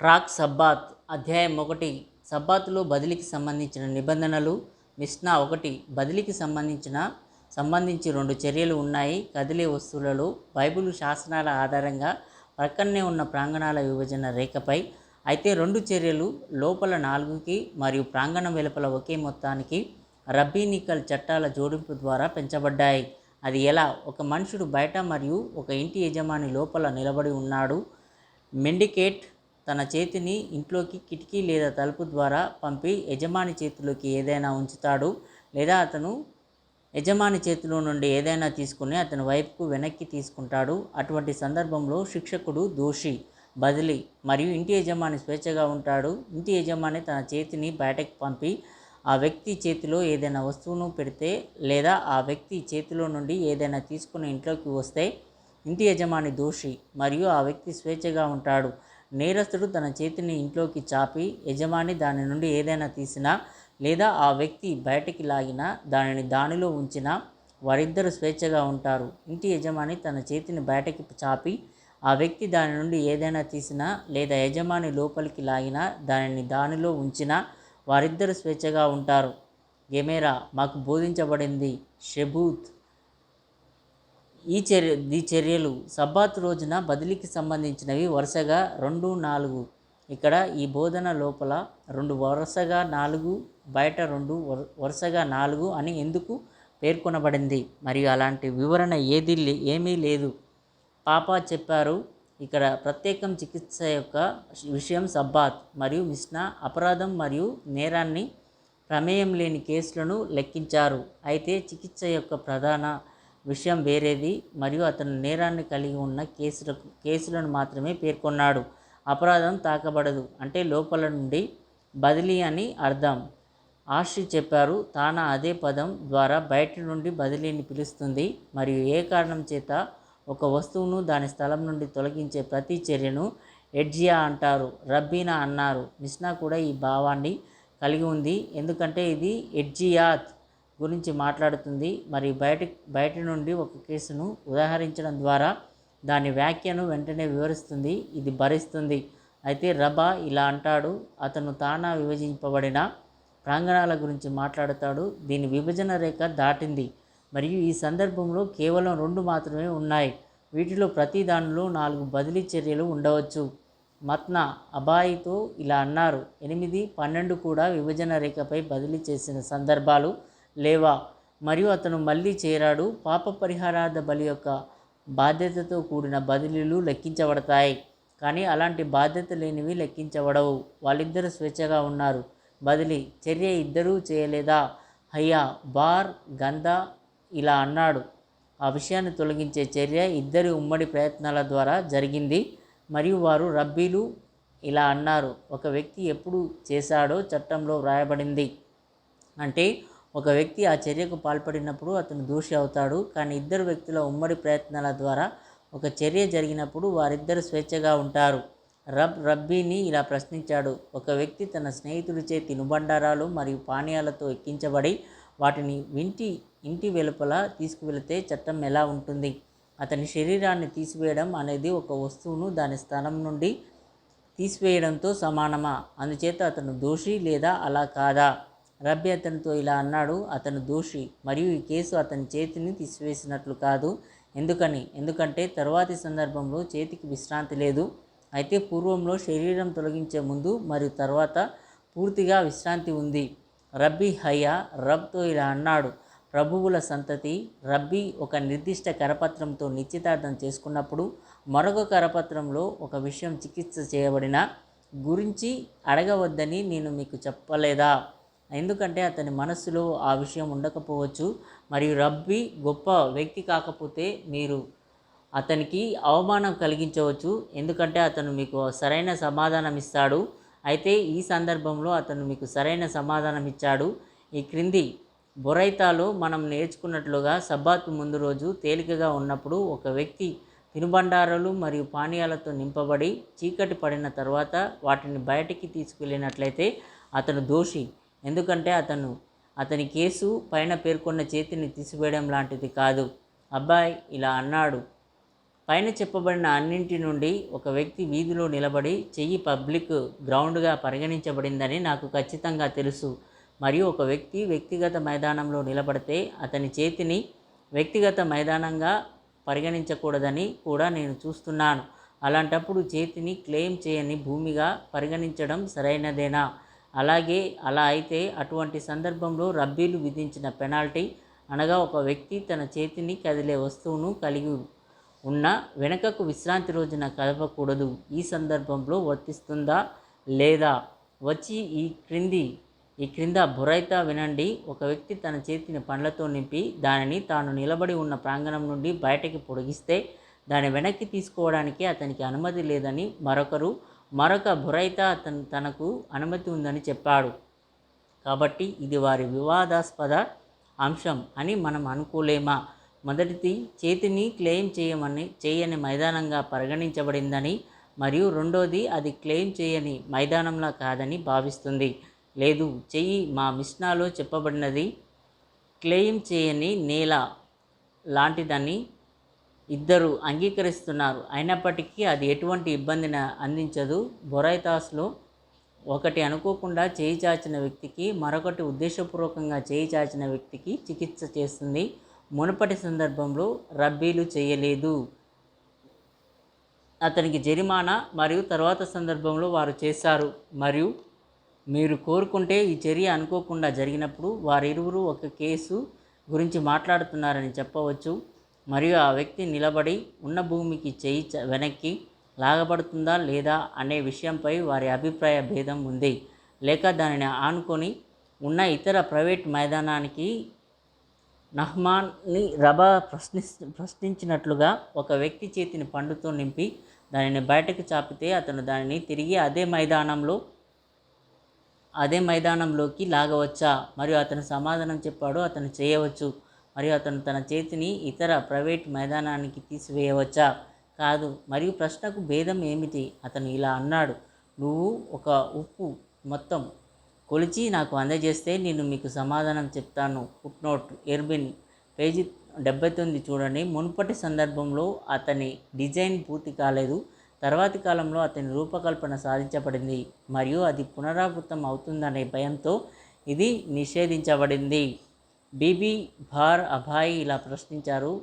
Track Sabbath అధ్యాయం ఒకటి. సబ్బాత్లో బదిలీకి సంబంధించిన నిబంధనలు. మిస్నా ఒకటి. బదిలీకి సంబంధించిన సంబంధించి రెండు చర్యలు ఉన్నాయి. కదిలే వస్తువులలో బైబిల్ శాసనాల ఆధారంగా ప్రక్కనే ఉన్న ప్రాంగణాల విభజన రేఖపై అయితే రెండు చర్యలు లోపల నాలుగుకి మరియు ప్రాంగణం వెలుపల ఒకే మొత్తానికి రబ్బీనికల్ చట్టాల జోడింపు ద్వారా పెంచబడ్డాయి. అది ఎలా? ఒక మనుషుడు బయట మరియు ఒక ఇంటి యజమాని లోపల నిలబడి ఉన్నాడు. మెండికేట్ తన చేతిని ఇంట్లోకి కిటికీ లేదా తలుపు ద్వారా పంపి యజమాని చేతిలోకి ఏదైనా ఉంచుతాడు లేదా అతను యజమాని చేతిలో నుండి ఏదైనా తీసుకుని అతని వైపుకు వెనక్కి తీసుకుంటాడు. అటువంటి సందర్భంలో శిక్షకుడు దోషి బదిలీ మరియు ఇంటి యజమాని స్వేచ్ఛగా ఉంటాడు. ఇంటి యజమాని తన చేతిని బయటకు పంపి ఆ వ్యక్తి చేతిలో ఏదైనా వస్తువును పెడితే లేదా ఆ వ్యక్తి చేతిలో నుండి ఏదైనా తీసుకుని ఇంట్లోకి వస్తే ఇంటి యజమాని దోషి మరియు ఆ వ్యక్తి స్వేచ్ఛగా ఉంటాడు. నేరస్తుడు తన చేతిని ఇంట్లోకి చాపి యజమాని దాని నుండి ఏదైనా తీసినా లేదా ఆ వ్యక్తి బయటికి లాగినా దానిని దానిలో ఉంచినా వారిద్దరు స్వేచ్ఛగా ఉంటారు. ఇంటి యజమాని తన చేతిని బయటకి చాపి ఆ వ్యక్తి దాని నుండి ఏదైనా తీసినా లేదా యజమాని లోపలికి లాగినా దానిని దానిలో ఉంచినా వారిద్దరు స్వేచ్ఛగా ఉంటారు. గెమేరా మాకు బోధించబడింది షెబూత్ ఈ చర్య ఈ చర్యలు సబ్బాత్ రోజున బదిలీకి సంబంధించినవి వరుసగా రెండు నాలుగు. ఇక్కడ ఈ బోధన లోపల రెండు వరుసగా నాలుగు బయట రెండు వరుసగా నాలుగు అని ఎందుకు పేర్కొనబడింది? మరియు అలాంటి వివరణ ఏది లే- ఏమీ లేదు. పాప చెప్పారు ఇక్కడ ప్రత్యేకం చికిత్స యొక్క విషయం సబ్బాత్ మరియు మిస్నా అపరాధం మరియు నేరాన్ని ప్రమేయం లేని కేసులను లెక్కించారు. అయితే చికిత్స యొక్క ప్రధాన విషయం వేరేది. మరియు అతను నేరాన్ని కలిగి ఉన్న కేసులకు కేసులను మాత్రమే పేర్కొన్నాడు. అపరాధం తాకబడదు. అంటే లోపల నుండి బదిలీ అని అర్థం. ఆశ్రి చెప్పారు తాన అదే పదం ద్వారా బయట నుండి బదిలీని పిలుస్తుంది. మరియు ఏ కారణం చేత ఒక వస్తువును దాని స్థలం నుండి తొలగించే ప్రతి చర్యను ఎడ్జియా అంటారు రబ్బీనా అన్నారు. మిస్నా కూడా ఈ భావాన్ని కలిగి ఉంది. ఎందుకంటే ఇది ఎడ్జియాత్. గురించి మాట్లాడుతుంది. మరియు బయట బయట నుండి ఒక కేసును ఉదాహరించడం ద్వారా దాని వ్యాఖ్యను వెంటనే వివరిస్తుంది. ఇది భరిస్తుంది. అయితే రబా ఇలా అంటాడు. అతను తానా విభజింపబడిన ప్రాంగణాల గురించి మాట్లాడతాడు. దీని విభజన రేఖ దాటింది. మరియు ఈ సందర్భంలో కేవలం రెండు మాత్రమే ఉన్నాయి. వీటిలో ప్రతి దానిలో నాలుగు బదిలీ చర్యలు ఉండవచ్చు. మత్నా అబాయితో ఇలా అన్నారు. ఎనిమిది పన్నెండు కూడా విభజన రేఖపై బదిలీ చేసిన సందర్భాలు లేవా? మరియు అతను మళ్ళీ చేరాడు. పాప పరిహారార్థ బలి యొక్క బాధ్యతతో కూడిన బదిలీలు లెక్కించబడతాయి. కానీ అలాంటి బాధ్యత లేనివి లెక్కించబడవు. వాళ్ళిద్దరూ స్వేచ్ఛగా ఉన్నారు. బదిలీ చర్య ఇద్దరూ చేయలేదా? హయ్యా బార్ గంధ ఇలా అన్నాడు. ఆ విషయాన్ని తొలగించే చర్య ఇద్దరి ఉమ్మడి ప్రయత్నాల ద్వారా జరిగింది. మరియు వారు రబ్బీలు ఇలా అన్నారు. ఒక వ్యక్తి ఎప్పుడు చేశాడో చట్టంలో వ్రాయబడింది. అంటే ఒక వ్యక్తి ఆ చర్యకు పాల్పడినప్పుడు అతను దోషి అవుతాడు కానీ ఇద్దరు వ్యక్తుల ఉమ్మడి ప్రయత్నాల ద్వారా ఒక చర్య జరిగినప్పుడు వారిద్దరు స్వేచ్ఛగా ఉంటారు. రబ్ రబ్బీని ఇలా ప్రశ్నించాడు. ఒక వ్యక్తి తన స్నేహితుడిచే తినుబండారాలు మరియు పానీయాలతో ఎక్కించబడి వాటిని వింటి ఇంటి వెలుపల తీసుకువెళితే చట్టం ఎలా ఉంటుంది? అతని శరీరాన్ని తీసివేయడం అనేది ఒక వస్తువును దాని స్థానం నుండి తీసివేయడంతో సమానమా? అందుచేత అతను దోషి లేదా అలా కాదా? రబ్బీ అతనితో ఇలా అన్నాడు అతను దోషి మరియు ఈ కేసు అతని చేతిని తీసివేసినట్లు కాదు. ఎందుకని? ఎందుకంటే తరువాతి సందర్భంలో చేతికి విశ్రాంతి లేదు. అయితే పూర్వంలో శరీరం తొలగించే ముందు మరియు తర్వాత పూర్తిగా విశ్రాంతి ఉంది. రబ్బీ హయ్యా రబ్తో ఇలా అన్నాడు. ప్రభువుల సంతతి రబ్బీ ఒక నిర్దిష్ట కరపత్రంతో నిశ్చితార్థం చేసుకున్నప్పుడు మరొక కరపత్రంలో ఒక విషయం చికిత్స చేయబడిన గురించి అడగవద్దని నేను మీకు చెప్పలేదా? ఎందుకంటే అతని మనస్సులో ఆ విషయం ఉండకపోవచ్చు. మరియు రబ్బీ గొప్ప వ్యక్తి కాకపోతే మీరు అతనికి అవమానం కలిగించవచ్చు. ఎందుకంటే అతను మీకు సరైన సమాధానం ఇస్తాడు. అయితే ఈ సందర్భంలో అతను మీకు సరైన సమాధానం ఇచ్చాడు. ఈ క్రింది బొరైతాలో మనం నేర్చుకున్నట్లుగా సబ్బాత్ ముందు రోజు తేలికగా ఉన్నప్పుడు ఒక వ్యక్తి తినుబండారాలు మరియు పానీయాలతో నింపబడి చీకటి పడిన తర్వాత వాటిని బయటికి తీసుకెళ్ళినట్లయితే అతను దోషి. ఎందుకంటే అతను అతని కేసు పైన పేర్కొన్న చేతిని తీసివేయడం లాంటిది కాదు. అబ్బాయి ఇలా అన్నాడు. పైన చెప్పబడిన అన్నింటి నుండి ఒక వ్యక్తి వీధిలో నిలబడి చెయ్యి పబ్లిక్ గ్రౌండ్గా పరిగణించబడిందని నాకు ఖచ్చితంగా తెలుసు. మరియు ఒక వ్యక్తి వ్యక్తిగత మైదానంలో నిలబడితే అతని చేతిని వ్యక్తిగత మైదానంగా పరిగణించకూడదని కూడా నేను చూస్తున్నాను. అలాంటప్పుడు చేతిని క్లెయిమ్ చేయని భూమిగా పరిగణించడం సరైనదేనా? అలాగే అలా అయితే అటువంటి సందర్భంలో రబ్బీలు విధించిన పెనాల్టీ అనగా ఒక వ్యక్తి తన చేతిని కదిలే వస్తువును కలిగి ఉన్న వెనుకకు విశ్రాంతి రోజున కదపకూడదు. ఈ సందర్భంలో వర్తిస్తుందా లేదా? వచ్చి ఈ క్రింది ఈ క్రింద బురైతా వినండి. ఒక వ్యక్తి తన చేతిని పండ్లతో నింపి దానిని తాను నిలబడి ఉన్న ప్రాంగణం నుండి బయటకి పొడిగిస్తే దాని వెనక్కి తీసుకోవడానికి అతనికి అనుమతి లేదని మరొకరు మరొక బురైతా తన తనకు అనుమతి ఉందని చెప్పాడు. కాబట్టి ఇది వారి వివాదాస్పద అంశం అని మనం అనుకోలేమా? మొదటిది చేతిని క్లెయిమ్ చేయమని చేయని మైదానంగా పరిగణించబడిందని మరియు రెండోది అది క్లెయిమ్ చేయని మైదానంలా కాదని భావిస్తుంది. లేదు చెయ్యి మా మిష్నాలో చెప్పబడినది క్లెయిమ్ చేయని నేల లాంటిదని ఇద్దరు అంగీకరిస్తున్నారు. అయినప్పటికీ అది ఎటువంటి ఇబ్బందిని అందించదు. బొరైతాస్లో ఒకటి అనుకోకుండా చేయి చాచిన వ్యక్తికి మరొకటి ఉద్దేశపూర్వకంగా చేయి చాచిన వ్యక్తికి చికిత్స చేస్తుంది. మునుపటి సందర్భంలో రబ్బీలు చేయలేదు. అతనికి జరిమానా మరియు తర్వాత సందర్భంలో వారు చేశారు. మరియు మీరు కోరుకుంటే ఈ చర్య అనుకోకుండా జరిగినప్పుడు వారిరువురు ఒక కేసు గురించి మాట్లాడుతున్నారని చెప్పవచ్చు. మరియు ఆ వ్యక్తి నిలబడి ఉన్న భూమికి చేయి వెనక్కి లాగబడుతుందా లేదా అనే విషయంపై వారి అభిప్రాయ భేదం ఉంది. లేక దానిని ఆనుకొని ఉన్న ఇతర ప్రైవేట్ మైదానానికి నహ్మాన్ని రబా ప్రశ్ని ప్రశ్నించినట్లుగా ఒక వ్యక్తి చేతిని పండుతో నింపి దానిని బయటకు చాపితే అతను దానిని తిరిగి అదే మైదానంలో అదే మైదానంలోకి లాగవచ్చా? మరియు అతను సమాధానం చెప్పాడు అతను చేయవచ్చు. మరియు అతను తన చేతిని ఇతర ప్రైవేట్ మైదానానికి తీసివేయవచ్చా? కాదు. మరియు ప్రశ్నకు భేదం ఏమిటి? అతను ఇలా అన్నాడు. నువ్వు ఒక ఉప్పు మొత్తం కొలిచి నాకు అందజేస్తే నేను మీకు సమాధానం చెప్తాను. ఫుట్నోట్ ఎర్బిన్ పేజీ డెబ్బై తొమ్మిది చూడండి. మునుపటి సందర్భంలో అతని డిజైన్ పూర్తి కాలేదు. తర్వాతి కాలంలో అతని రూపకల్పన సాధించబడింది. మరియు అది పునరావృతం అవుతుందనే భయంతో ఇది నిషేధించబడింది. బీబీ భార్ అభాయి ఇలా ప్రశ్నించారు.